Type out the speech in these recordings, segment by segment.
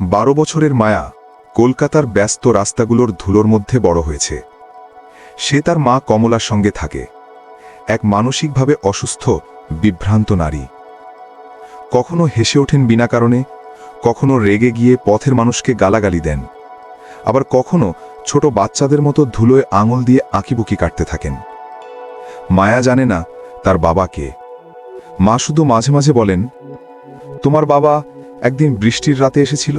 বারো বছরের মায়া কলকাতার ব্যস্ত রাস্তাগুলোর ধুলোর মধ্যে বড় হয়েছে। সে তার মা কমলার সঙ্গে থাকে। এক মানসিকভাবে অসুস্থ, বিভ্রান্ত নারী। কখনো হেসে ওঠেন বিনা কারণে, কখনো রেগে গিয়ে পথের মানুষকে গালাগালি দেন। আবার কখনো ছোট বাচ্চাদের মতো ধুলোয় আঙুল দিয়ে আঁকিবুকি কাটতে থাকেন। মায়া জানে না তার বাবাকে মা শুধু মাঝে মাঝে বলেন, তোমার বাবা একদিন বৃষ্টির রাতে এসেছিল,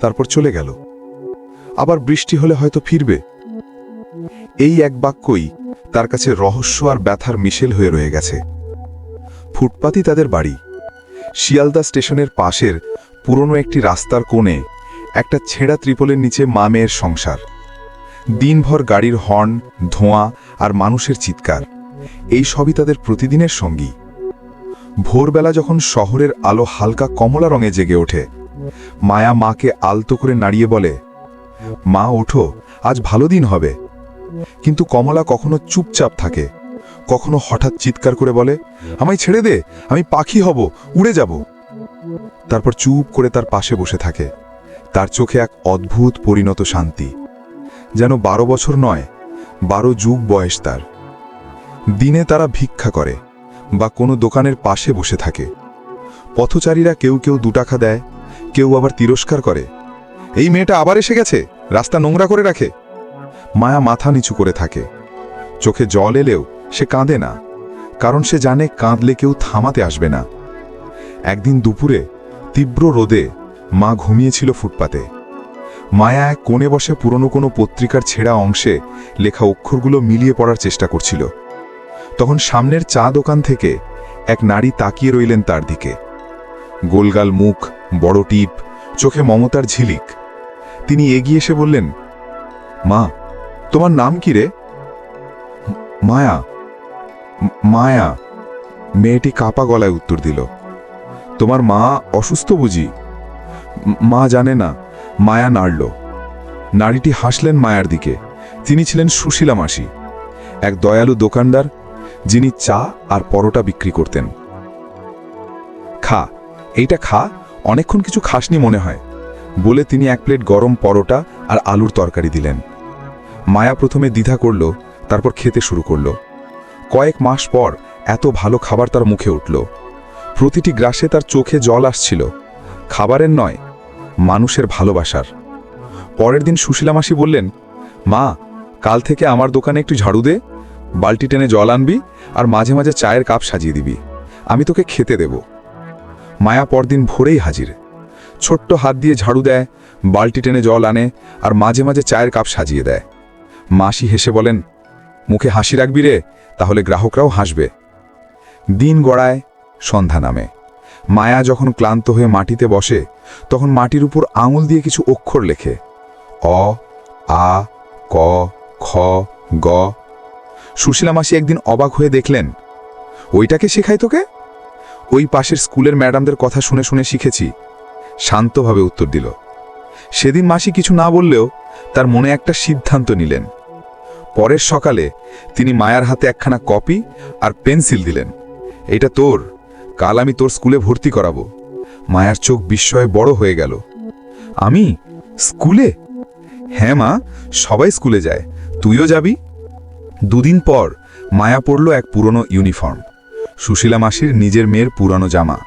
তারপর চলে গেল। আবার বৃষ্টি হলে হয়তো ফিরবে। এই এক বাক্যই তার কাছে রহস্য আর ব্যথার মিশেল হয়ে রয়ে গেছে। ফুটপাতই তাদের বাড়ি। শিয়ালদা স্টেশনের পাশের পুরনো একটি রাস্তার কোণে একটা ছেঁড়া ত্রিপলের নিচে মা মেয়ের সংসার। দিনভর গাড়ির হর্ন, ধোঁয়া আর মানুষের চিৎকার, এই সবই তাদের প্রতিদিনের সঙ্গী। ভোরবেলা যখন শহরের আলো হালকা কমলা রঙে জেগে ওঠে, মায়া মাকে আলতো করে নাড়িয়ে বলে, মা, ওঠো, আজ ভালো দিন হবে। কিন্তু কমলা কখনো চুপচাপ থাকে, কখনো হঠাৎ চিৎকার করে বলে, আমায় ছেড়ে দে, আমি পাখি হব, উড়ে যাব। তারপর চুপ করে তার পাশে বসে থাকে, তার চোখে এক অদ্ভুত পরিণত শান্তি, যেন বারো বছর নয়, বারো যুগ বয়স তার। দিনে তারা ভিক্ষা করে বা কোনো দোকানের পাশে বসে থাকে। পথচারীরা কেউ কেউ দুটাকা দেয়, কেউ আবার তিরস্কার করে। এই মেয়েটা আবার এসে গেছে? রাস্তা নোংরা করে রাখে? মায়া মাথা নিচু করে থাকে। চোখে জল এলেও সে কাঁদে না, কারণ সে জানে কাঁদলে কেউ থামাতে আসবে না। একদিন দুপুরে তীব্র রোদে মা ঘুমিয়েছিল ফুটপাতে। মায়া এক কোণে বসে পুরনো কোনো পত্রিকার ছেঁড়া অংশে লেখা অক্ষরগুলো মিলিয়ে পড়ার চেষ্টা করছিল। তখন সামনের চা দোকান থেকে এক নারী তাকিয়ে রইলেন তার দিকে। গোলগাল মুখ, বড় টিপ, চোখে মমতার ঝিলিক। তিনি এগিয়ে এসে বললেন, মা, তোমার নাম কি রে? মায়া মায়া। মেয়েটি কাপা গলায় উত্তর দিল, তোমার মা অসুস্থ বুঝি? মা জানে না, মায়া নাড়ল। নারীটি হাসলেন মায়ার দিকে। তিনি ছিলেন সুশীলা মাসি, এক দয়ালু দোকানদার যিনি চা আর পরোটা বিক্রি করতেন। খা, এইটা খা, অনেকক্ষণ কিছু খাসনি মনে হয়। বলে তিনি এক প্লেট গরম পরোটা আর আলুর তরকারি দিলেন। মায়া প্রথমে দ্বিধা করল, তারপর খেতে শুরু করল। কয়েক মাস পর এত ভালো খাবার তার মুখে উঠল। প্রতিটি গ্রাসে তার চোখে জল আসছিল। খাবারের নয়, মানুষের ভালোবাসার। পরের দিন সুশীলা মাসি বললেন, মা, কাল থেকে আমার দোকানে একটু ঝাড়ু দে। বালতি টেনে জল আনবি আর মাঝে মাঝে চায়ের কাপ সাজিয়ে দিবি। আমি তোকে খেতে দেব। মায়া পরদিন ভোরেই হাজির। ছোট্ট হাত দিয়ে ঝাড়ু দেয়, বালতি টেনে জল আনে আর মাঝে মাঝে চায়ের কাপ সাজিয়ে দেয়। মাসি হেসে বলেন, মুখে হাসি রাখবি রে, তাহলে গ্রাহকরাও হাসবে। দিন গড়ায় সন্ধ্যা নামে। মায়া যখন ক্লান্ত হয়ে মাটিতে বসে, তখন মাটির উপর আঙুল দিয়ে কিছু অক্ষর লেখে। অ, আ, ক, খ, গ সুশীলা মাসি একদিন অবাক হয়ে দেখলেন ওইটাকে শেখাই তোকে? ওই পাশের স্কুলের ম্যাডামদের কথা শুনে শুনে শিখেছি। শান্তভাবে উত্তর দিল। সেদিন মাসি কিছু না বললেও তার মনে একটা সিদ্ধান্ত নিলেন। পরের সকালে তিনি মায়ার হাতে একখানা কপি আর পেন্সিল দিলেন। এটা তোর, কাল আমি তোর স্কুলে ভর্তি করাবো। মায়ার চোখ বিস্ময়ে বড় হয়ে গেল। আমি? স্কুলে? হ্যাঁ মা, সবাই স্কুলে যায়। তুইও যাবি? দুদিন পর মায়া পড়ল এক পুরনো ইউনিফর্ম। সুশীলা মাসির নিজের মেয়ের পুরনো জামা।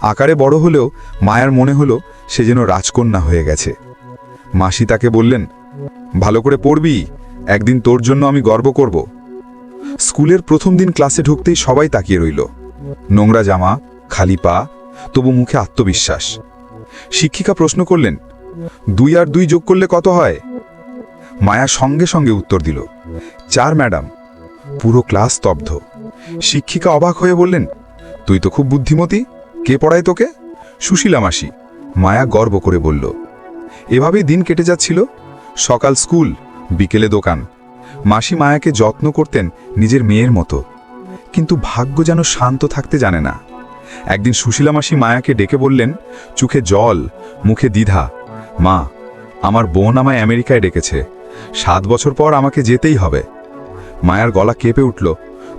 আকারে বড় হলেও মায়ার মনে হলো সে যেন রাজকন্যা হয়ে গেছে। মাসি তাকে বললেন, ভালো করে পড়বি, একদিন তোর জন্য আমি গর্ব করব। স্কুলের প্রথম দিন ক্লাসে ঢুকতেই সবাই তাকিয়ে রইল। নোংরা জামা, খালি পা, তবু মুখে আত্মবিশ্বাস। শিক্ষিকা প্রশ্ন করলেন, দুই আর দুই যোগ করলে কত হয়? মায়া সঙ্গে সঙ্গে উত্তর দিল, চার, ম্যাডাম। পুরো ক্লাস স্তব্ধ। শিক্ষিকা অবাক হয়ে বললেন, তুই তো খুব বুদ্ধিমতী। কে পড়ায় তোকে? সুশীলা মাসি। মায়া গর্ব করে বলল, এভাবেই দিন কেটে যাচ্ছিল। সকাল স্কুল, বিকেলে দোকান। মাসি মায়াকে যত্ন করতেন নিজের মেয়ের মতো। কিন্তু ভাগ্য যেন শান্ত থাকতে জানে না। একদিন সুশীলা মাসি মায়াকে ডেকে বললেন, চোখে জল, মুখে দ্বিধা। মা, আমার বোন আমায় আমেরিকায় ডেকেছে। সাত বছর পর আমাকে যেতেই হবে। মায়ার গলা কেঁপে উঠল,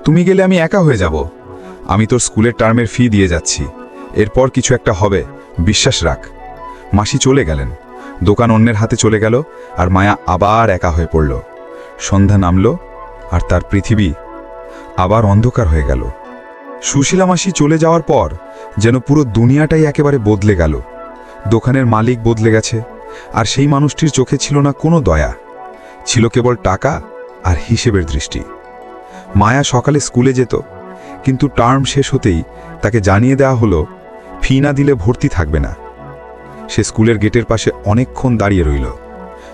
তুমি গেলে আমি একা হয়ে যাব। আমি তোর স্কুলের টার্মের ফি দিয়ে যাচ্ছি। এরপর কিছু একটা হবে, বিশ্বাস রাখ। মাসি চলে গেলেন। দোকান অন্যের হাতে চলে গেল আর মায়া আবার একা হয়ে পড়ল। সন্ধ্যা নামল আর তার পৃথিবী আবার অন্ধকার হয়ে গেল। সুশীলা মাসি চলে যাওয়ার পর যেন পুরো দুনিয়াটাই একেবারে বদলে গেল। দোকানের মালিক বদলে গেছে আর সেই মানুষটির চোখে ছিল না কোনো দয়া। ছিল কেবল টাকা আর হিসেবের দৃষ্টি। মায়া সকালে স্কুলে যেত, কিন্তু টার্ম শেষ হতেই তাকে জানিয়ে দেওয়া হলো, ফি না দিলে ভর্তি থাকবে না। সে স্কুলের গেটের পাশে অনেকক্ষণ দাঁড়িয়ে রইল।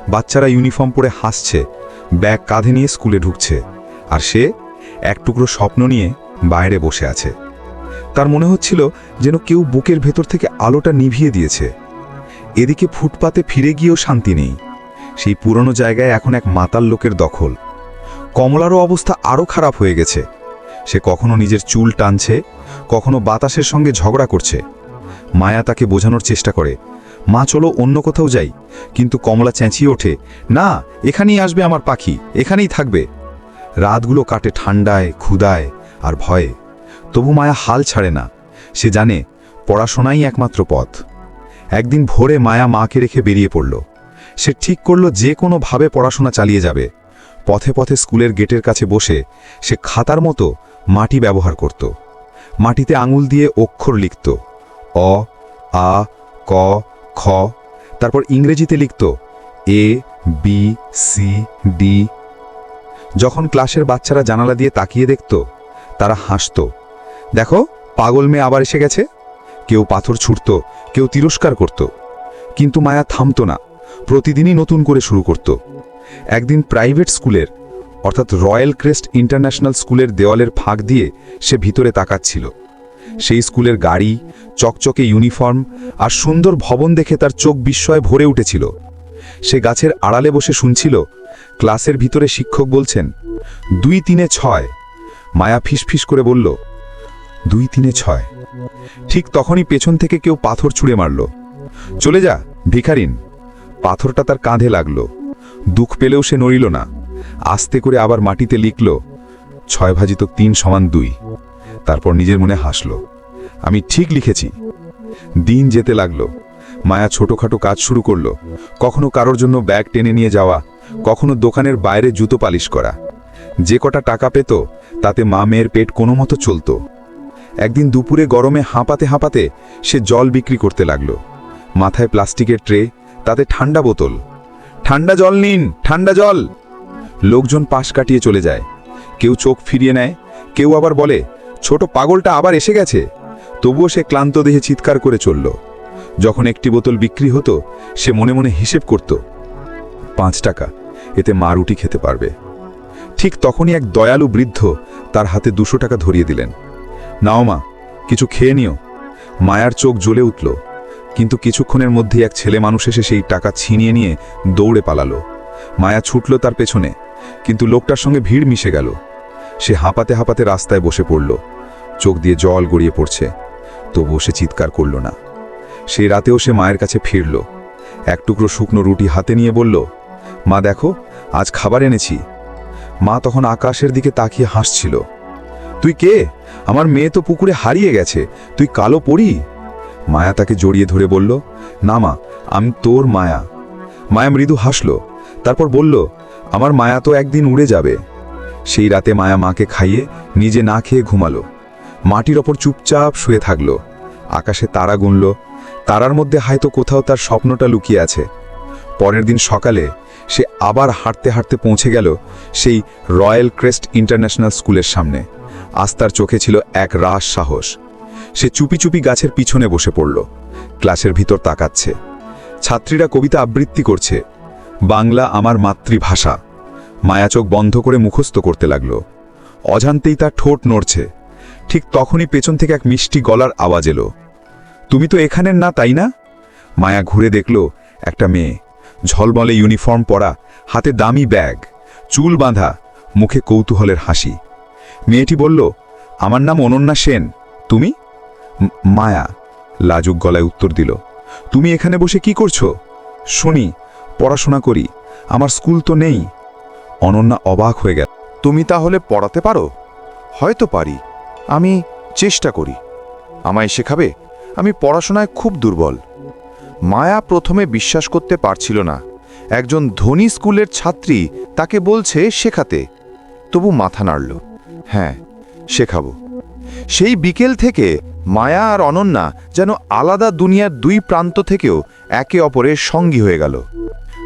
বাচ্চারা ইউনিফর্ম পরে হাসছে, ব্যাগ কাঁধে নিয়ে স্কুলে ঢুকছে, আর সে এক টুকরো স্বপ্ন নিয়ে বাইরে বসে আছে। তার মনে হচ্ছিল যেন কেউ বুকের ভেতর থেকে আলোটা নিভিয়ে দিয়েছে। এদিকে ফুটপাতে ফিরে গিয়েও শান্তি নেই। সেই পুরনো জায়গায় এখন এক মাতাল লোকের দখল। কমলারও অবস্থা আরও খারাপ হয়ে গেছে। সে কখনো নিজের চুল টানছে, কখনো বাতাসের সঙ্গে ঝগড়া করছে। মায়া তাকে বোঝানোর চেষ্টা করে, মা, চলো অন্য কোথাও যাই। কিন্তু কমলা চেঁচিয়ে ওঠে, না, এখানেই আসবে আমার পাখি, এখানেই থাকবে। রাতগুলো কাটে ঠান্ডায় ক্ষুদায় আর ভয়ে। তবু মায়া হাল ছাড়ে না। সে জানে, পড়াশোনাই একমাত্র পথ। একদিন ভোরে মায়া মাকে রেখে বেরিয়ে পড়ল। সে ঠিক করল যে কোনোভাবে পড়াশোনা চালিয়ে যাবে। পথে পথে স্কুলের গেটের কাছে বসে সে খাতার মতো মাটি ব্যবহার করত। মাটিতে আঙুল দিয়ে অক্ষর লিখত। অ, আ, ক, খ, তারপর ইংরেজিতে লিখত, এ, বি, সি, ডি। যখন ক্লাসের বাচ্চারা জানালা দিয়ে তাকিয়ে দেখত, তারা হাসত। দেখো, পাগল মেয়ে আবার এসে গেছে। কেউ পাথর ছুটত কেউ তিরস্কার করত। কিন্তু মায়া থামত না। প্রতিদিনই নতুন করে শুরু করত। একদিন প্রাইভেট স্কুলের, অর্থাৎ রয়্যাল ক্রেস্ট ইন্টারন্যাশনাল স্কুলের দেওয়ালের ফাঁক দিয়ে সে ভিতরে তাকাচ্ছিল। সেই স্কুলের গাড়ি, চকচকে ইউনিফর্ম আর সুন্দর ভবন দেখে তার চোখ বিস্ময়ে ভরে উঠেছিল। সে গাছের আড়ালে বসে শুনছিল, ক্লাসের ভিতরে শিক্ষক বলছেন, দুই তিনে ছয়। মায়া ফিসফিস করে বলল, দুই তিনে ছয়। ঠিক তখনই পেছন থেকে কেউ পাথর ছুঁড়ে মারল। চলে যা, ভিখারিন। পাথরটা তার কাঁধে লাগল। দুঃখ পেলেও সে নড়িল না। আস্তে করে আবার মাটিতে লিখল, ছয় ভাজিত তিন সমান দুই। তারপর নিজের মনে হাসল, আমি ঠিক লিখেছি। দিন যেতে লাগল। মায়া ছোটখাটো কাজ শুরু করল। কখনো কারোর জন্য ব্যাগ টেনে নিয়ে যাওয়া, কখনো দোকানের বাইরে জুতো পালিশ করা। যে কটা টাকা পেত, তাতে মা মেয়ের পেট কোনো মতো চলত। একদিন দুপুরে গরমে হাঁপাতে হাঁপাতে সে জল বিক্রি করতে লাগল। মাথায় প্লাস্টিকের ট্রে তাতে ঠান্ডা বোতল। ঠান্ডা জল নিন, ঠান্ডা জল। লোকজন পাশ কাটিয়ে চলে যায়। কেউ চোখ ফিরিয়ে নেয়, কেউ আবার বলে, ছোট পাগলটা আবার এসে গেছে। তবুও সে ক্লান্ত দেহে চিৎকার করে চলল। যখন একটি বোতল বিক্রি হতো, সে মনে মনে হিসেব করত, পাঁচ টাকা, এতে মা রুটি খেতে পারবে। ঠিক তখনই এক দয়ালু বৃদ্ধ তার হাতে দুশো টাকা ধরিয়ে দিলেন। নাও মা, কিছু খেয়ে নিও। মায়ার চোখ জ্বলে উঠল। কিন্তু কিছুক্ষণের মধ্যেই এক ছেলে মানুষ এসে সেই টাকা ছিনিয়ে নিয়ে দৌড়ে পালালো। মায়া ছুটল তার পেছনে, কিন্তু লোকটার সঙ্গে ভিড় মিশে গেল। সে হাঁপাতে হাঁপাতে রাস্তায় বসে পড়ল। চোখ দিয়ে জল গড়িয়ে পড়ছে। তবুও সে চিৎকার করল না। সেই রাতেও সে মায়ের কাছে ফিরল। এক টুকরো শুকনো রুটি হাতে নিয়ে বলল, মা, দেখো, আজ খাবার এনেছি। মা তখন আকাশের দিকে তাকিয়ে হাসছিল। তুই কে? আমার মেয়ে তো পুকুরে হারিয়ে গেছে। তুই কালো পড়ি মায়া তাকে জড়িয়ে ধরে বলল, না মা, আমি তোর মায়া। মায়া মৃদু হাসল, তারপর বলল, আমার মায়া তো একদিন উড়ে যাবে। সেই রাতে মায়া মাকে খাইয়ে নিজে না খেয়ে ঘুমালো। মাটির ওপর চুপচাপ শুয়ে থাকল। আকাশে তারা গুনল। তারার মধ্যে হয়তো কোথাও তার স্বপ্নটা লুকিয়ে আছে। পরের দিন সকালে সে আবার হাঁটতে হাঁটতে পৌঁছে গেল সেই রয়্যাল ক্রেস্ট ইন্টারন্যাশনাল স্কুলের সামনে। আস্তার চোখে ছিল এক রাস সাহস। সে চুপি চুপি গাছের পিছনে বসে পড়ল। ক্লাসের ভিতর তাকাচ্ছে। ছাত্রীরা কবিতা আবৃত্তি করছে। বাংলা আমার মাতৃভাষা। মায়া চোখ বন্ধ করে মুখস্থ করতে লাগল। অজান্তেই তার ঠোঁট নড়ছে। ঠিক তখনই পেছন থেকে এক মিষ্টি গলার আওয়াজ এলো। তুমি তো এখানের না, তাই না? মায়া ঘুরে দেখল একটা মেয়ে। ঝলমলে ইউনিফর্ম পরা, হাতে দামি ব্যাগ, চুল বাঁধা, মুখে কৌতূহলের হাসি। মেয়েটি বলল, আমার নাম অনন্যা সেন। তুমি? "ম- মায়া। লাজুক গলায় উত্তর দিল, তুমি এখানে বসে কি করছ? শুনি, পড়াশোনা করি, আমার স্কুল তো নেই। অনন্যা অবাক হয়ে গেল, তুমি তাহলে পড়াতে পারো? হয়তো পারি। আমি চেষ্টা করি। আমায় শেখাবে? আমি পড়াশোনায় খুব দুর্বল। মায়া প্রথমে বিশ্বাস করতে পারছিল না। একজন ধনী স্কুলের ছাত্রী তাকে বলছে শেখাতে। তবু মাথা নাড়ল হ্যাঁ শেখাবো। সেই বিকেল থেকে মায়া আর অনন্যা যেন আলাদা দুনিয়ার দুই প্রান্ত থেকেও একে অপরের সঙ্গী হয়ে গেল।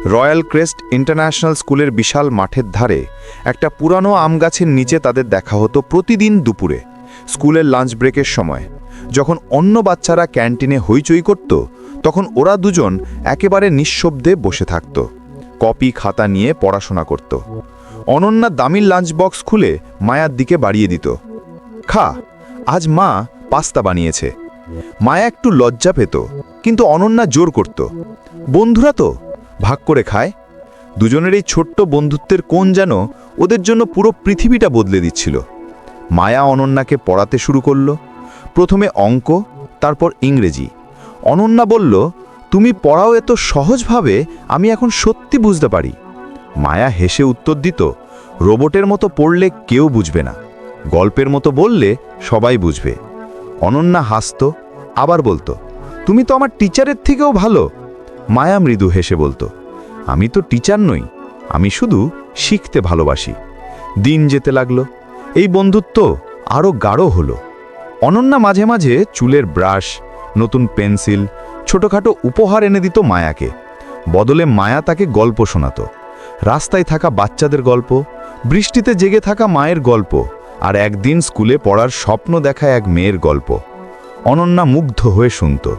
রয়্যাল ক্রেস্ট ইন্টারন্যাশনাল স্কুলের বিশাল মাঠের ধারে একটা পুরানো আম গাছের নিচে তাদের দেখা হতো প্রতিদিন দুপুরে, স্কুলের লাঞ্চ ব্রেকের সময়। যখন অন্য বাচ্চারা ক্যান্টিনে হইচই করত, তখন ওরা দুজন একেবারে নিঃশব্দে বসে থাকত, কপি, খাতা নিয়ে পড়াশোনা করত। অনন্যা দামির লাঞ্চ বক্স খুলে মায়ার দিকে বাড়িয়ে দিত। খা, আজ মা পাস্তা বানিয়েছে। মায়া একটু লজ্জা পেত, কিন্তু অনন্যা জোর করত। বন্ধুরা তো, ভাগ করে খায়। দুজনের এই ছোট্ট বন্ধুত্বের কোন যেন ওদের জন্য পুরো পৃথিবীটা বদলে দিচ্ছিল। মায়া অনন্যাকে পড়াতে শুরু করল। প্রথমে অঙ্ক, তারপর ইংরেজি। অনন্যা বলল, তুমি পড়াও এত সহজভাবে, আমি এখন সত্যি বুঝতে পারি। মায়া হেসে উত্তর দিত, রোবটের মতো পড়লে কেউ বুঝবে না। গল্পের মতো বললে সবাই বুঝবে। অনন্যা হাসত, আবার বলতো, তুমি তো আমার টিচারের থেকেও ভালো। মায়া মৃদু হেসে বলতো, আমি তো টিচার নই, আমি শুধু শিখতে ভালোবাসি। দিন যেতে লাগল, এই বন্ধুত্ব আরও গাঢ় হলো। অনন্যা মাঝে মাঝে চুলের ব্রাশ, নতুন পেন্সিল, ছোটখাটো উপহার এনে দিত মায়াকে। বদলে মায়া তাকে গল্প শোনাতো। রাস্তায় থাকা বাচ্চাদের গল্প, বৃষ্টিতে জেগে থাকা মায়ের গল্প। আর একদিন স্কুলে পড়ার স্বপ্ন দেখা এক মেয়ের গল্প। অনন্যা মুগ্ধ হয়ে শুনত।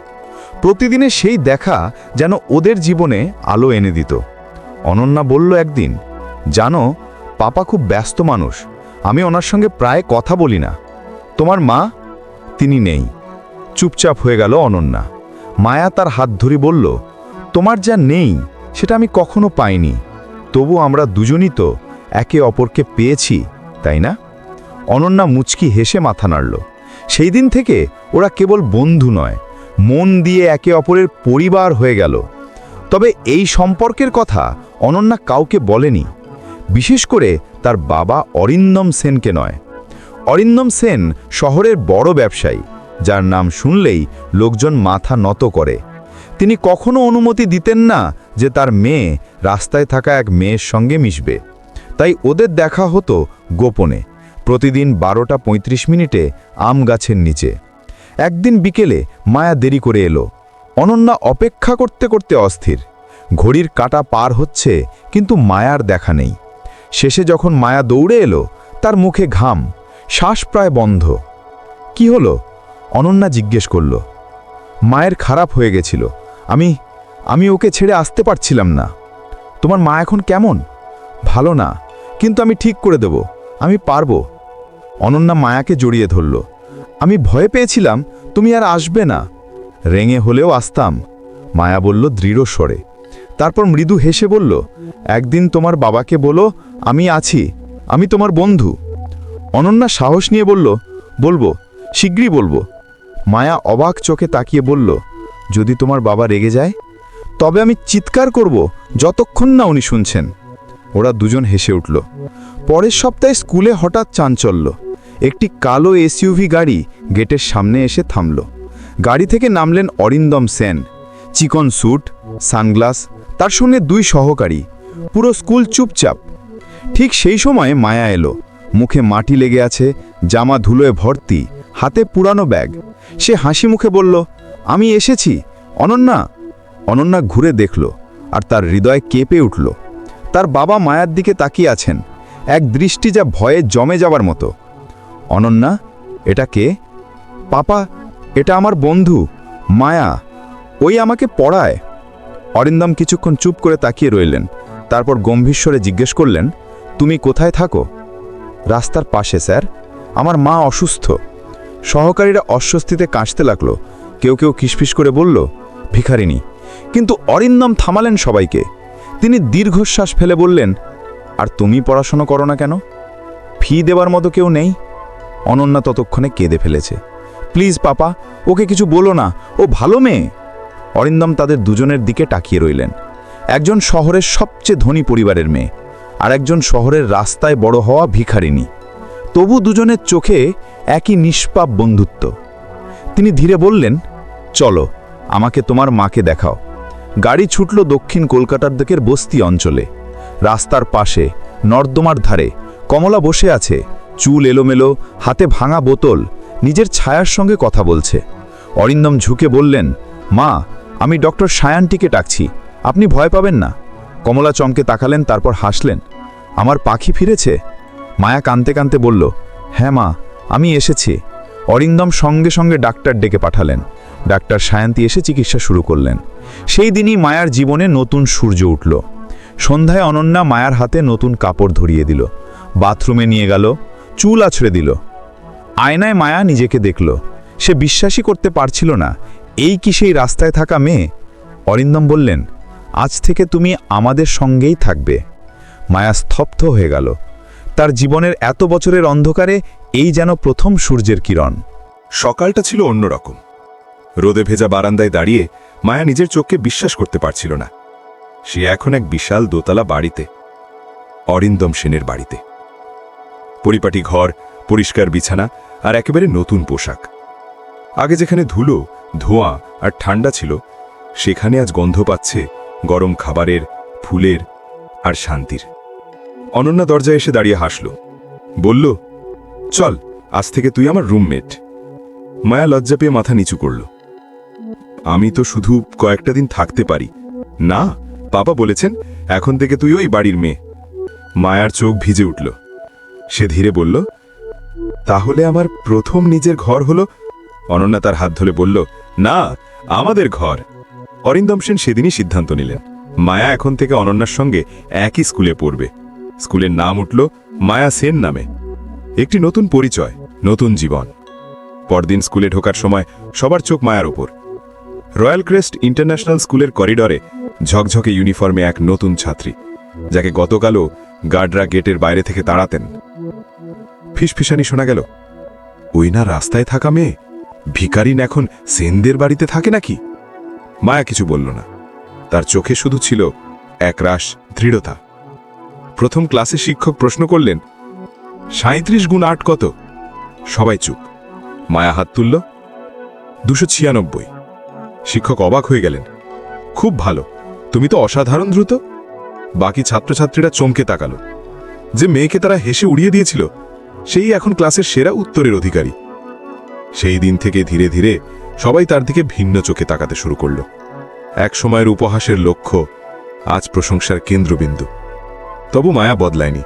প্রতিদিনে সেই দেখা যেন ওদের জীবনে আলো এনে দিত। অনন্যা বলল একদিন, জানো, পাপা খুব ব্যস্ত মানুষ। আমি ওনার সঙ্গে প্রায় কথা বলি না। তোমার মা? তিনি নেই। চুপচাপ হয়ে গেল অনন্যা। মায়া তার হাত ধরে বলল, তোমার যা নেই, সেটা আমি কখনো পাইনি। তবু আমরা দুজনই তো একে অপরকে পেয়েছি, তাই না? অনন্যা মুচকি হেসে মাথা নাড়ল। সেই দিন থেকে ওরা কেবল বন্ধু নয়, মন দিয়ে একে অপরের পরিবার হয়ে গেল। তবে এই সম্পর্কের কথা অনন্যা কাউকে বলেনি। বিশেষ করে তার বাবা অরিন্দম সেনকে নয়। অরিন্দম সেন শহরের বড় ব্যবসায়ী, যার নাম শুনলেই লোকজন মাথা নত করে। তিনি কখনো অনুমতি দিতেন না যে তার মেয়ে রাস্তায় থাকা এক মেয়ের সঙ্গে মিশবে। তাই ওদের দেখা হতো গোপনে। প্রতিদিন বারোটা ৩৫ মিনিটে আম গাছের নিচে। একদিন বিকেলে মায়া দেরি করে এলো। অনন্যা অপেক্ষা করতে করতে অস্থির। ঘড়ির কাটা পার হচ্ছে, কিন্তু মায়ার দেখা নেই। শেষে যখন মায়া দৌড়ে এলো, তার মুখে ঘাম, শ্বাস প্রায় বন্ধ। কি হলো? অনন্যা জিজ্ঞেস করল। মায়ের খারাপ হয়ে গেছিল। আমি আমি ওকে ছেড়ে আসতে পারছিলাম না। তোমার মা এখন কেমন? ভালো না, কিন্তু আমি ঠিক করে দেব। আমি পারব। অনন্যা মায়াকে জড়িয়ে ধরল। আমি ভয় পেয়েছিলাম, তুমি আর আসবে না। রেঙে হলেও আসতাম, মায়া বলল দৃঢ় স্বরে। তারপর মৃদু হেসে বলল, একদিন তোমার বাবাকে বলো, আমি আছি, আমি তোমার বন্ধু। অনন্যা সাহস নিয়ে বলল, বলব শীঘ্রই বলব। মায়া অবাক চোখে তাকিয়ে বলল, যদি তোমার বাবা রেগে যায়, তবে আমি চিৎকার করব যতক্ষণ না উনি শুনছেন। ওরা দুজন হেসে উঠল। পরের সপ্তাহে স্কুলে হঠাৎ চাঞ্চল্য। একটি কালো এসইউভি গাড়ি গেটের সামনে এসে থামল। গাড়ি থেকে নামলেন অরিন্দম সেন। চিকন স্যুট, সানগ্লাস, তার সঙ্গে দুই সহকারী। পুরো স্কুল চুপচাপ। ঠিক সেই সময় মায়া এলো। মুখে মাটি লেগে আছে, জামা ধুলোয় ভর্তি, হাতে পুরানো ব্যাগ। সে হাসি মুখে বলল, আমি এসেছি, অনন্যা। অনন্যা ঘুরে দেখল, আর তার হৃদয় কেঁপে উঠল। তার বাবা মায়ার দিকে তাকিয়ে আছেন, এক দৃষ্টি যা ভয়ে জমে যাবার মতো। অনন্যা, এটা কে? পাপা, এটা আমার বন্ধু, মায়া, ওই আমাকে পড়ায়। অরিন্দম কিছুক্ষণ চুপ করে তাকিয়ে রইলেন, তারপর গম্ভীরস্বরে জিজ্ঞেস করলেন, তুমি কোথায় থাকো? রাস্তার পাশে, স্যার। আমার মা অসুস্থ। সহকারীরা অস্বস্তিতে কাশতে লাগল। কেউ কেউ কিসফিস করে বলল ভিখারিনী কিন্তু অরিন্দম থামালেন সবাইকে। তিনি দীর্ঘশ্বাস ফেলে বললেন, আর তুমি পড়াশোনা করো না কেন? ফি দেবার মতো কেউ নেই? অনন্যা ততক্ষণে কেঁদে ফেলেছে। প্লিজ পাপা, ওকে কিছু বলো না, ও ভালো মেয়ে। অরিন্দম তাদের দুজনের দিকে তাকিয়ে রইলেন। একজন শহরের সবচেয়ে ধনী পরিবারের মেয়ে আর একজন শহরের রাস্তায় বড় হওয়া ভিখারিনী তবু দুজনের চোখে একই নিষ্পাপ বন্ধুত্ব। তিনি ধীরে বললেন, চলো, আমাকে তোমার মাকে দেখাও। গাড়ি ছুটল দক্ষিণ কলকাতার দিকের বস্তি অঞ্চলে। রাস্তার পাশে, নর্দমার ধারে, কমলা বসে আছে, চুল এলোমেলো, হাতে ভাঙা বোতল, নিজের ছায়ার সঙ্গে কথা বলছে। অরিন্দম ঝুঁকে বললেন, মা, আমি ডক্টর সায়ানটিকে ডাকছি, আপনি ভয় পাবেন না। কমলা চমকে তাকালেন, তারপর হাসলেন, আমার পাখি ফিরেছে? মায়া কানতে কানতে বলল হ্যাঁ মা, আমি এসেছি। অরিন্দম সঙ্গে সঙ্গে ডাক্তার ডেকে পাঠালেন। ডাক্তার সায়ান্তি এসে চিকিৎসা শুরু করলেন। সেই দিনই মায়ার জীবনে নতুন সূর্য উঠল। সন্ধ্যায় অনন্যা মায়ার হাতে নতুন কাপড় ধরিয়ে দিল। বাথরুমে নিয়ে গেল, চুল আছড়ে দিল। আয়নায় মায়া নিজেকে দেখল। সে বিশ্বাসই করতে পারছিল না, এই কি সেই রাস্তায় থাকা মেয়ে? অরিন্দম বললেন, আজ থেকে তুমি আমাদের সঙ্গেই থাকবে। মায়া স্তব্ধ হয়ে গেল। তার জীবনের এত বছরের অন্ধকারে এই যেন প্রথম সূর্যের কিরণ। সকালটা ছিল অন্যরকম। রোদে ভেজা বারান্দায় দাঁড়িয়ে মায়া নিজের চোখকে বিশ্বাস করতে পারছিল না। সে এখন এক বিশাল দোতলা বাড়িতে, অরিন্দম সেনের বাড়িতে। পরিপাটি ঘর, পরিষ্কার বিছানা আর একেবারে নতুন পোশাক। আগে যেখানে ধুলো, ধোঁয়া আর ঠান্ডা ছিল, সেখানে আজ গন্ধ পাচ্ছে গরম খাবারের, ফুলের আর শান্তির। অনন্যা দরজায় এসে দাঁড়িয়ে হাসল। বলল, চল, আজ থেকে তুই আমার রুমমেট। মায়া লজ্জা পেয়ে মাথা নিচু করল। আমি তো শুধু কয়েকটা দিন থাকতে পারি। না বাবা বলেছেন, এখন থেকে তুই ওই বাড়ির মেয়ে। মায়ার চোখ ভিজে উঠল। সে ধীরে বলল, তাহলে আমার প্রথম নিজের ঘর হলো? অনন্যা তার হাত ধরে বলল, না, আমাদের ঘর। অরিন্দম সেন সেদিনই সিদ্ধান্ত নিলেন। মায়া এখন থেকে অনন্যার সঙ্গে একই স্কুলে পড়বে। স্কুলের নাম উঠল মায়া সেন নামে। একটি নতুন পরিচয়, নতুন জীবন। পরদিন স্কুলে ঢোকার সময় সবার চোখ মায়ার ওপর। রয়্যাল ক্রেস্ট ইন্টারন্যাশনাল স্কুলের করিডরে ঝকঝকে ইউনিফর্মে এক নতুন ছাত্রী, যাকে গতকালও গার্ডরা গেটের বাইরে থেকে তাড়াতেন। ফিসফিসানি শোনা গেল, ওই না রাস্তায় থাকা মেয়ে? ভিকারিন এখন সেনদের বাড়িতে থাকে নাকি? মায়া কিছু বলল না। তার চোখে শুধু ছিল একরাশ দৃঢ়তা। প্রথম ক্লাসে শিক্ষক প্রশ্ন করলেন সাঁত্রিশ গুণ আট কত? সবাই চুপ। মায়া হাত তুলল, দুশো ছিয়ানব্বই। শিক্ষক অবাক হয়ে গেলেন। খুব ভালো। তুমি তো অসাধারণ দ্রুত। বাকি ছাত্রছাত্রীরা চমকে তাকালো। যে মেয়েকে তারা হেসে উড়িয়ে দিয়েছিল, সেই এখন ক্লাসের সেরা উত্তরের অধিকারী। সেই দিন থেকে ধীরে ধীরে সবাই তার দিকে ভিন্ন চোখে তাকাতে শুরু করল। এক সময়ের উপহাসের লক্ষ্য, আজ প্রশংসার কেন্দ্রবিন্দু। তবু মায়া বদলায়নি।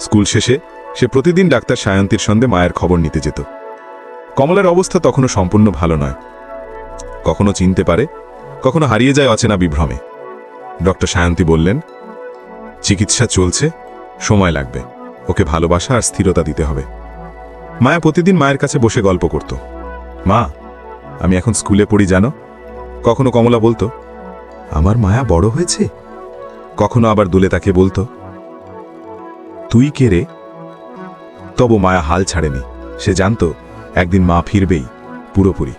স্কুল শেষে সে প্রতিদিন ডাক্তার সায়ন্তীর সঙ্গে মায়ের খবর নিতে যেত। কমলার অবস্থা তখনও সম্পূর্ণ ভালো নয়। কখনো চিনতে পারে, কখনো হারিয়ে যায় অচেনা বিভ্রমে। ডক্টর সায়ন্তী বললেন, চিকিৎসা চলছে, সময় লাগবে। ওকে ভালোবাসা আর স্থিরতা দিতে হবে। মায়া প্রতিদিন মায়ের কাছে বসে গল্প করত। মা, আমি এখন স্কুলে পড়ি, জানো? কখনো কমলা বলতো, আমার মায়া বড় হয়েছে? কখনো আবার দুলে তাকে বলতো, তুই কে রে? তবু মায়া হাল ছাড়েনি। সে জানত, একদিন মা ফিরবেই, পুরোপুরি।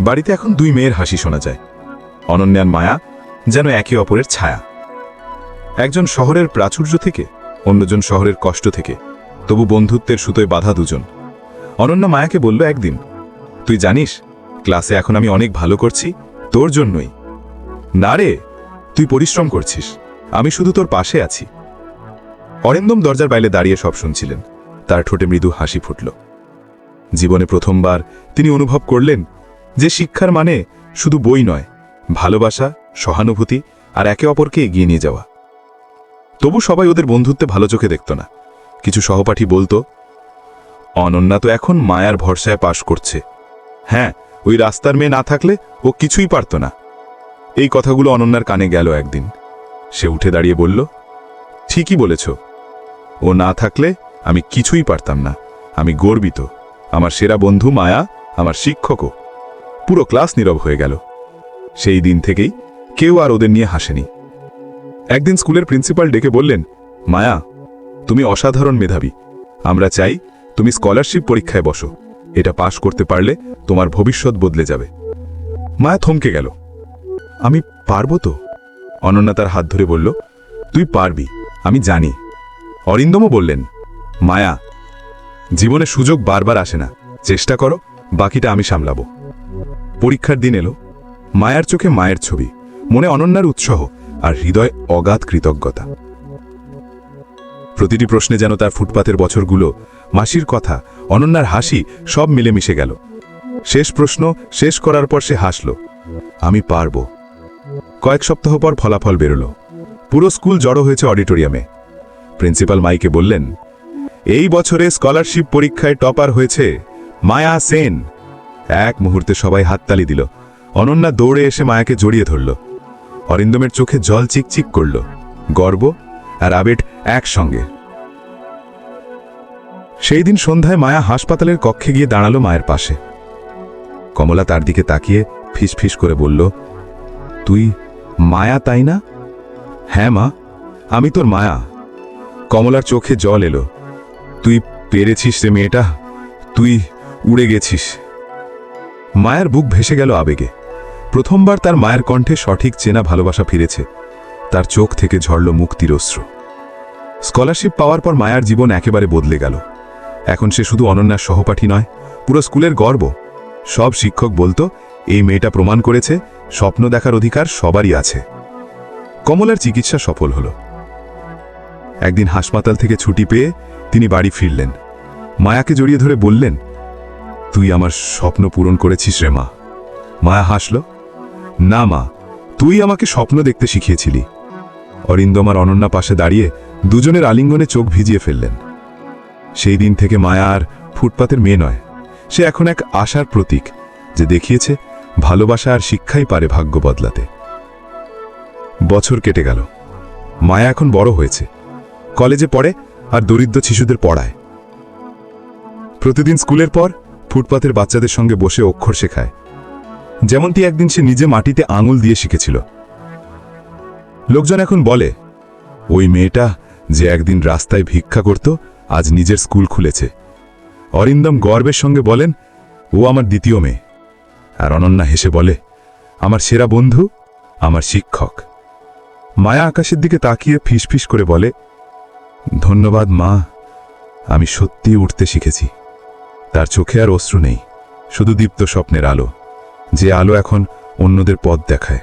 বাড়িতে এখন দুই মেয়ের হাসি শোনা যায়। অনন্যান মায়া যেন একে অপরের ছায়া। একজন শহরের প্রাচুর্য থেকে, অন্যজন শহরের কষ্ট থেকে, তবু বন্ধুত্বের সুতোয় বাধা দুজন। অনন্যা মায়াকে বলল, একদিন, তুই জানিস, ক্লাসে এখন আমি অনেক ভালো করছি, তোর জন্যই। না রে, তুই পরিশ্রম করছিস, আমি শুধু তোর পাশে আছি। অরিন্দম দরজার বাইরে দাঁড়িয়ে সব শুনছিলেন। তার ঠোঁটে মৃদু হাসি ফুটল। জীবনে প্রথমবার তিনি অনুভব করলেন যে শিক্ষার মানে শুধু বই নয়, ভালোবাসা, সহানুভূতি আর একে অপরকে এগিয়ে নিয়ে যাওয়া। তবু সবাই ওদের বন্ধুত্বে ভালো চোখে দেখত না। কিছু সহপাঠী বলতো, অনন্যা তো এখন মায়ার ভরসায় পাশ করছে। হ্যাঁ ওই রাস্তার মেয়ে না থাকলে ও কিছুই পারত না। এই কথাগুলো অনন্যার কানে গেল একদিন। সে উঠে দাঁড়িয়ে বলল, ঠিকই বলেছ। ও না থাকলে আমি কিছুই পারতাম না। আমি গর্বিত। আমার সেরা বন্ধু মায়া, আমার শিক্ষকও। পুরো ক্লাস নীরব হয়ে গেল। সেই দিন থেকেই কেউ আর ওদের নিয়ে হাসেনি। একদিন স্কুলের প্রিন্সিপাল ডেকে বললেন, মায়া, তুমি অসাধারণ মেধাবী। আমরা চাই তুমি স্কলারশিপ পরীক্ষায় বসো। এটা পাশ করতে পারলে তোমার ভবিষ্যৎ বদলে যাবে। মায়া থমকে গেল। আমি পারব তো? অনন্যা তার হাত ধরে বলল, তুই পারবি, আমি জানি। অরিন্দমও বললেন, মায়া, জীবনে সুযোগ বারবার আসে না। চেষ্টা করো, বাকিটা আমি সামলাবো। পরীক্ষার দিন এলো। মায়ার চোখে মায়ের ছবি, মনে অনন্যার উৎসাহ আর হৃদয় অগাধ কৃতজ্ঞতা। প্রতিটি প্রশ্নে যেন তার ফুটপাতের বছরগুলো, মাসির কথা, অনন্যার হাসি সব মিলেমিশে গেল। শেষ প্রশ্ন শেষ করার পর সে হাসল। আমি পারব। কয়েক সপ্তাহ পর ফলাফল বেরোলো। পুরো স্কুল জড়ো হয়েছে অডিটোরিয়ামে। প্রিন্সিপাল মাইকে বললেন, এই বছরে স্কলারশিপ পরীক্ষায় টপার হয়েছে মায়া সেন। এক মুহূর্তে সবাই হাততালি দিল। অনন্যা দৌড়ে এসে মায়াকে জড়িয়ে ধরল। অরিন্দমের চোখে জল চিকচিক করল। গর্ব আর আবেট একসঙ্গে। সেই দিন সন্ধ্যায় মায়া হাসপাতালের কক্ষে গিয়ে দাঁড়াল মায়ের পাশে। কমলা তার দিকে তাকিয়ে ফিস ফিস করে বলল, তুই মায়া, তাই না? হ্যাঁ মা, আমি তোর মায়া। কমলার চোখে জল এলো। তুই পেরেছিস রে মেয়েটা, তুই উড়ে গেছিস। মায়ের বুক ভেসে গেল আবেগে। প্রথমবার তার মায়ের কণ্ঠে সঠিক চেনা ভালোবাসা ফিরেছে। তার চোখ থেকে ঝরল মুক্তির অশ্রু। স্কলারশিপ পাওয়ার পর মায়ার জীবন একেবারে বদলে গেল। এখন সে শুধু অনন্যার সহপাঠী নয়, পুরো স্কুলের গর্ব। সব শিক্ষক বলতো, এই মেয়েটা প্রমাণ করেছে, স্বপ্ন দেখার অধিকার সবারই আছে। কমলার চিকিৎসা সফল হল। একদিন হাসপাতাল থেকে ছুটি পেয়ে তিনি বাড়ি ফিরলেন। মায়াকে জড়িয়ে ধরে বললেন তুই আমার স্বপ্ন পূরণ করেছিস রে মা। মায়া হাসল। না মা, তুই আমাকে স্বপ্ন দেখতে শিখিয়েছিলি। অরিন্দম আর অনন্যা পাশে দাঁড়িয়ে দুজনের আলিঙ্গনে চোখ ভিজিয়ে ফেললেন। সেই দিন থেকে মায়া আর ফুটপাতের মেয়ে নয়, সে এখন এক আশার প্রতীক যে দেখিয়েছে ভালোবাসা আর শিক্ষাই পারে ভাগ্য বদলাতে। বছর কেটে গেল। মায়া এখন বড় হয়েছে। কলেজে পড়ে আর দরিদ্র শিশুদের পড়ায়। প্রতিদিন স্কুলের পর ফুটপাতের বাচ্চাদের সঙ্গে বসে অক্ষর শেখায়। যেমনটি একদিন সে নিজে মাটিতে আঙুল দিয়ে শিখেছিল। লোকজন এখন বলে, ওই মেয়েটা যে একদিন রাস্তায় ভিক্ষা করত, আজ নিজের স্কুল খুলেছে। অরিন্দম গর্বের সঙ্গে বলেন, ও আমার দ্বিতীয় মেয়ে। আর অনন্যা হেসে বলে, আমার সেরা বন্ধু, আমার শিক্ষক। মায়া আকাশের দিকে তাকিয়ে ফিসফিস করে বলে, ধন্যবাদ মা, আমি সত্যি উঠতে শিখেছি। তার চোখে আর অশ্রু নেই, শুধু দীপ্ত স্বপ্নের আলো, যে আলো এখন অন্যদের পথ দেখায়।